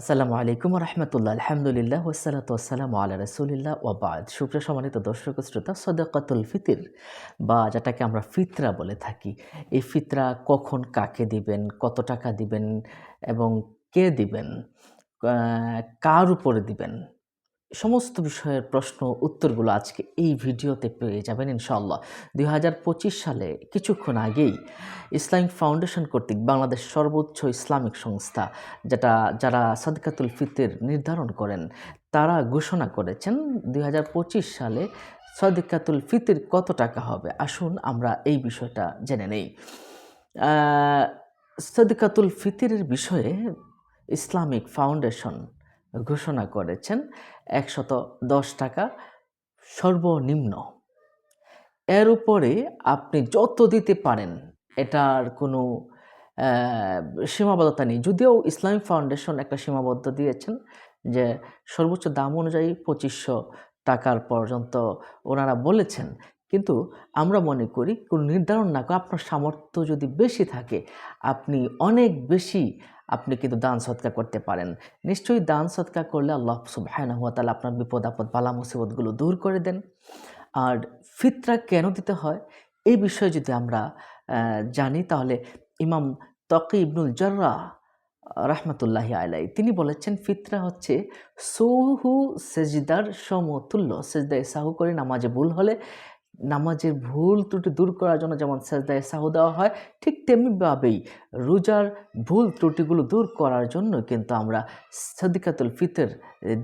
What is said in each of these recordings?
আসসালামু আলাইকুম রহমতুল্লাহ। আলহামদুলিল্লাহ ওসালাত ওসালাম আল্লাহ রসুলিল্লাহ ওবাদ সুপ্রিয় সম্মানিত দর্শক শ্রোতা, সদকাতুল ফিতির, বা যেটাকে আমরা ফিতরা বলে থাকি। এই ফিতরা কখন কাকে দিবেন, কত টাকা দিবেন এবং কে দিবেন কার উপরে দিবেন? সমস্ত বিষয়ের প্রশ্ন, উত্তরগুলো আজকে এই ভিডিওতে পেয়ে যাবেন ইনশাআল্লাহ। দুই সালে কিছুক্ষণ আগেই ইসলামিক ফাউন্ডেশন কর্তৃক বাংলাদেশ সর্বোচ্চ ইসলামিক সংস্থা, যেটা যারা সাদকাতুল ফিতের নির্ধারণ করেন, তারা ঘোষণা করেছেন দু হাজার পঁচিশ সালে সদকাতুল ফিতির কত টাকা হবে। আসুন আমরা এই বিষয়টা জেনে নেই। সদকাতুল ফিতিরের বিষয়ে ইসলামিক ফাউন্ডেশন ঘোষণা করেছেন একশত দশ টাকা সর্বনিম্ন। এর উপরে আপনি যত দিতে পারেন, এটার কোনো সীমাবদ্ধতা নেই। যদিও ইসলামিক ফাউন্ডেশন একটা সীমাবদ্ধ দিয়েছেন যে সর্বোচ্চ দাম অনুযায়ী পঁচিশশো টাকার পর্যন্ত ওনারা বলেছেন। কিন্তু আমরা মনে করি কোনো নির্ধারণ না করে আপনার সামর্থ্য যদি বেশি থাকে, আপনি অনেক বেশি আপনি কিন্তু দান সৎকার করতে পারেন। নিশ্চয়ই দান সৎকার করলে আল্লাহ সুবহানাহু ওয়া তাহলে আপনার বিপদ, আপদ, বালা, মুসিবতগুলো দূর করে দেন। আর ফিতরা কেন দিতে হয়? এই বিষয়ে যদি আমরা জানি তাহলে ইমাম তকি ইবনুল জর্রা রহমতুল্লাহি আলাই তিনি বলেছেন, ফিতরা হচ্ছে সৌহু সেজদার সমতুল্য। সেজদায় সাহু করে নামাজে ভুল হলে নামাজের ভুল ত্রুটি দূর করার জন্য যেমন সেজদায় সাহু দেওয়া হয়, ঠিক তেমনিভাবেই রোজার ভুল ত্রুটিগুলো দূর করার জন্য কিন্তু আমরা সদিকাতুল ফিতর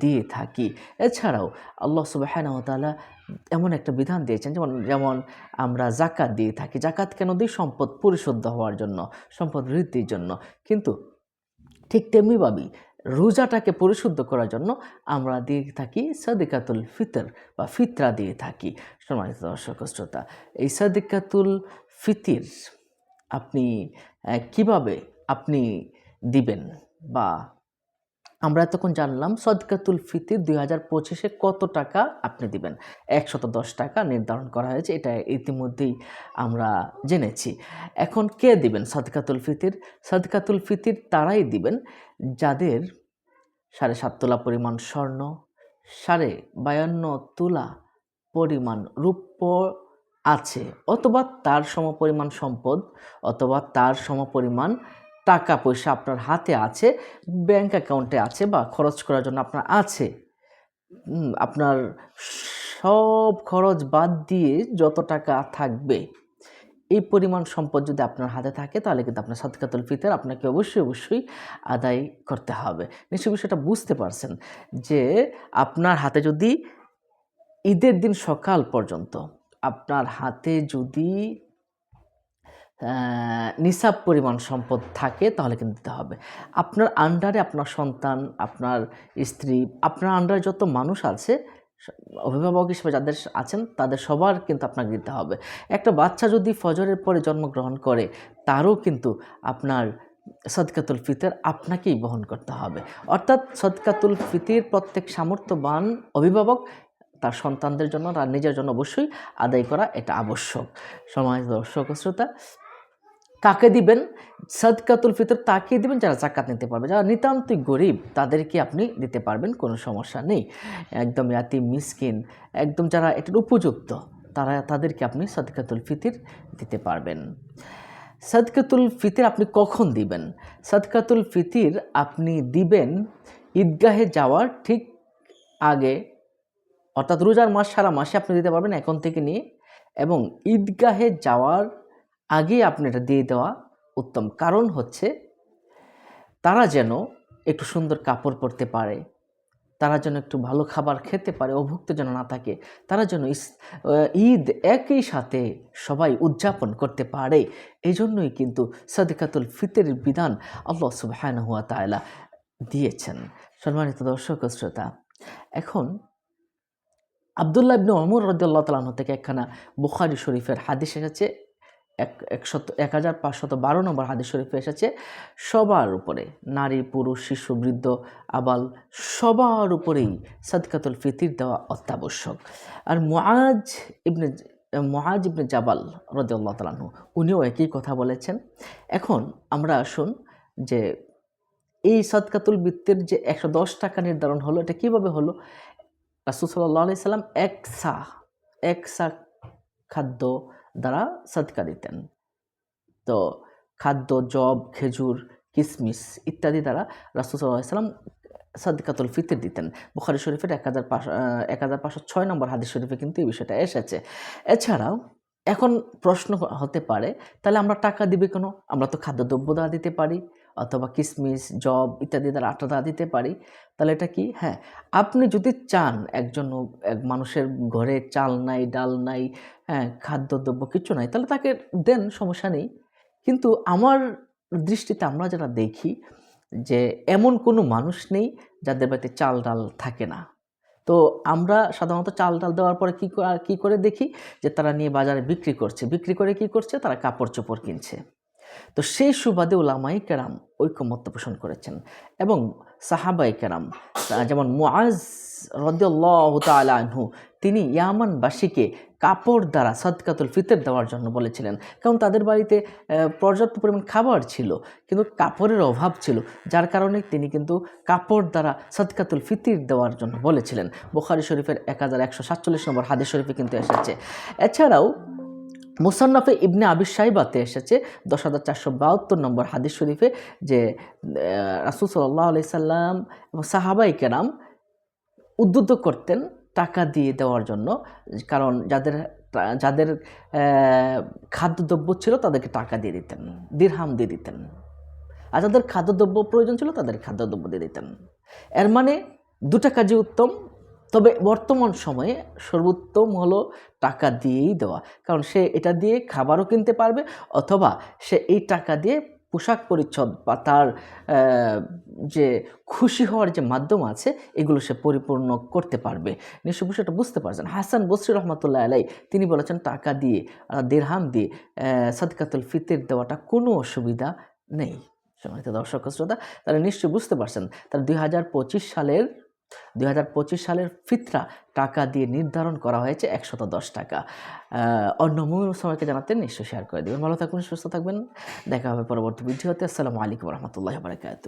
দিয়ে থাকি। এছাড়াও আল্লাহ সুবাহানাহু তাআলা এমন একটা বিধান দিয়েছেন যেমন যেমন আমরা জাকাত দিয়ে থাকি। জাকাত কেন দিই? সম্পদ পরিশুদ্ধ হওয়ার জন্য, সম্পদ বৃদ্ধির জন্য। কিন্তু ঠিক তেমনিভাবেই রোজাটাকে পরিশুদ্ধ করার জন্য আমরা দিয়ে থাকি সাদিকাতুল ফিতর বা ফিতরা দিয়ে থাকি। সম্মানিত দর্শক শ্রোতা, এই সাদিকাতুল ফিতির আপনি কীভাবে আপনি দিবেন বা আমরা এতক্ষণ জানলাম সদকাতুল ফিতির দুই হাজার পঁচিশে কত টাকা আপনি দিবেন। একশত দশ টাকা নির্ধারণ করা হয়েছে, এটা ইতিমধ্যেই আমরা জেনেছি। এখন কে দিবেন সদকাতুল ফিতির? সদকাতুল ফিতির তারাই দিবেন, যাদের সাড়ে সাত তোলা পরিমাণ স্বর্ণ, সাড়ে বায়ান্ন তোলা পরিমাণ রূপ্য আছে, অথবা তার সমপরিমাণ সম্পদ, অথবা তার সমপরিমাণ টাকা পয়সা আপনার হাতে আছে, ব্যাংক অ্যাকাউন্টে আছে বা খরচ করার জন্য আপনার আছে আপনার সব খরচ বাদ দিয়ে যত টাকা থাকবে, এই পরিমাণ সম্পদ যদি আপনার হাতে থাকে তাহলে কিন্তু আপনার সদকাতুল ফিতর আপনাকে অবশ্যই অবশ্যই আদায় করতে হবে। নিশ্চয়ই বিষয়টা বুঝতে পারছেন যে আপনার হাতে যদি ঈদের দিন সকাল পর্যন্ত আপনার হাতে যদি নিসাব পরিমাণ সম্পদ থাকে, তাহলে কিন্তু দিতে হবে। আপনার আন্ডারে আপনার সন্তান, আপনার স্ত্রী, আপনার আন্ডারে যত মানুষ আছে, অভিভাবক হিসেবে যাদের আছেন, তাদের সবার কিন্তু আপনাকে দিতে হবে। একটা বাচ্চা যদি ফজরের পরে জন্মগ্রহণ করে, তারও কিন্তু আপনার সদকাতুল ফিতর আপনাকেই বহন করতে হবে। অর্থাৎ সদকাতুল ফিতির প্রত্যেক সামর্থ্যবান অভিভাবক, তার সন্তানদের জন্য, তার নিজের জন্য অবশ্যই আদায় করা এটা আবশ্যক। সমাজ দর্শক শ্রোতা কাকে দিবেন? সদকাতুল ফিতর তাকে দিবেন যারা জাকাত নিতে পারবে। যারা নিতান্তই গরিব, তাদেরকে আপনি দিতে পারবেন, কোনো সমস্যা নেই। একদম ইয়াতি মিসকিন, একদম যারা এটার উপযুক্ত, তারা, তাদেরকে আপনি সদকাতুল ফিতির দিতে পারবেন। সদকাতুল ফিতির আপনি কখন দিবেন? সদকাতুল ফিতির আপনি দিবেন ঈদগাহে যাওয়ার ঠিক আগে, অর্থাৎ রোজার মাস সারা মাসে আপনি দিতে পারবেন এখন থেকে নিয়ে, এবং ঈদগাহে যাওয়ার আগে আপনি এটা দিয়ে দেওয়া উত্তম। কারণ হচ্ছে, তারা যেন একটু সুন্দর কাপড় পরতে পারে, তারা যেন একটু ভালো খাবার খেতে পারে, অভুক্ত যেন না থাকে, তারা যেন ঈদ একই সাথে সবাই উদযাপন করতে পারে এই জন্যই কিন্তু সাদিকাতুল ফিতের বিধান আল্লাহ সুবহানাহু ওয়া তাআলা দিয়েছেন। সম্মানিত দর্শক শ্রোতা, এখন আবদুল্লাহ ইবনে অমর রদুল্লাহ তালাহ থেকে একখানা বুখারি শরীফের হাদিস এসেছে। এক, একশত, এক হাজার পাঁচশত বারো নম্বর হাদিস শরীফে এসেছে, সবার উপরে, নারী, পুরুষ, শিশু, বৃদ্ধ, আবাল, সবার উপরেই সদকাতুল ফিতির দেওয়া অত্যাবশ্যক। আর মুআজ ইবনে মুআজ ইবনে জাবাল রদুল্লাহ তালাহু উনিও একই কথা বলেছেন। এখন আমরা আসুন যে এই সদকাতুল বৃত্তের যে একশো দশ টাকা নির্ধারণ হলো, এটা কীভাবে হলো? রাসুল সাল্লাহ আলি সাল্লাম এক সা এক সা খাদ্য দ্বারা সৎকা দিতেন। তো খাদ্য, জব, খেজুর, কিসমিস ইত্যাদি দ্বারা রাসুল সাল্লাম সাদকাতুল ফিতর দিতেন। বুখারি শরীফের এক হাজার পাঁচশো, এক হাজার পাঁচশো ছয় নম্বর হাদিস শরীফে কিন্তু এই বিষয়টা এসেছে। এছাড়াও এখন প্রশ্ন হতে পারে, তাহলে আমরা টাকা দিবে কেন? আমরা তো খাদ্যদ্রব্য দ্বারা দিতে পারি। অথবা কিসমিস জব ইত্যাদি দ্বারা আটা দিতে পারি। তাহলে এটা কি? হ্যাঁ আপনি যদি চান একজন এক মানুষের ঘরে চাল নাই, ডাল নাই হ্যাঁ খাদ্যদ্রব্য কিছু নাই, তাহলে তাকে দেন, সমস্যা নেই। কিন্তু আমার দৃষ্টিতে আমরা যারা দেখি যে এমন কোনো মানুষ নেই যাদের বাড়িতে চাল, ডাল থাকে না। তো আমরা সাধারণত চাল, ডাল দেওয়ার পরে কী কী করে দেখি? যে তারা নিয়ে বাজারে বিক্রি করছে। বিক্রি করে কি করছে? তারা কাপড় চোপড় কিনছে। তো সেই সুবাদে ওলামাই কেরাম ঐক্যমত্য পোষণ করেছেন এবং সাহাবাই কেরাম যেমন মুআজ রদিয়াল্লাহ তালা আনহু, তিনি ইয়ামানবাসীকে কাপড় দ্বারা সদকাতুল ফিতর দেওয়ার জন্য বলেছিলেন। কারণ তাদের বাড়িতে পর্যাপ্ত পরিমাণ খাবার ছিল, কিন্তু কাপড়ের অভাব ছিল, যার কারণে তিনি কিন্তু কাপড় দ্বারা সদকাতুল ফিতির দেওয়ার জন্য বলেছিলেন। বোখারি শরীফের এক হাজার একশো সাতচল্লিশ নম্বর হাদিস শরীফে কিন্তু এসেছে। এছাড়াও মুসান্নফে ইবনে আবির সাহিবাতে এসেছে দশ হাজার চারশো বাহাত্তর নম্বর হাদিস শরীফে যে রাসুল সাল্লাহ আলি সাল্লাম এবং সাহাবাই কেরাম উদ্বুদ্ধ করতেন টাকা দিয়ে দেওয়ার জন্য, কারণ যাদের যাদের খাদ্যদ্রব্য ছিল তাদেরকে টাকা দিয়ে দিতেন, দীর্হাম দিয়ে দিতেন। আর যাদের খাদ্যদ্রব্য প্রয়োজন ছিল তাদের খাদ্যদ্রব্য দিয়ে দিতেন। এর মানে দুটা কাজে উত্তম তবে বর্তমান সময়ে সর্বোত্তম হলো টাকা দিয়েই দেওয়া। কারণ সে এটা দিয়ে খাবারও কিনতে পারবে অথবা সে এই টাকা দিয়ে পোশাক পরিচ্ছদ বা তার যে খুশি হওয়ার যে মাধ্যম আছে, এগুলো সে পরিপূর্ণ করতে পারবে। নিশ্চয় বিষয়টা বুঝতে পারছেন। হাসান বসরি রহমতুল্লাহ আলাই তিনি বলেছেন, টাকা দিয়ে দেড়হাম দিয়ে সদকাতুল ফিতের দেওয়াটা কোনো অসুবিধা নেই। সম্মানিত দর্শক, শ্রোতা তারা নিশ্চয়ই বুঝতে পারছেন। তার দুই সালের দুই হাজার পঁচিশ সালের ফিতরা টাকা দিয়ে নির্ধারণ করা হয়েছে একশত দশ টাকা। অন্য সবাইকে জানাতে নিশ্চয়ই শেয়ার করে দেবেন। ভালো থাকবেন, সুস্থ থাকবেন। দেখা হবে পরবর্তী ভিডিওতে। আসসালামু আলাইকুম রহমতুল্লাহ বারকাত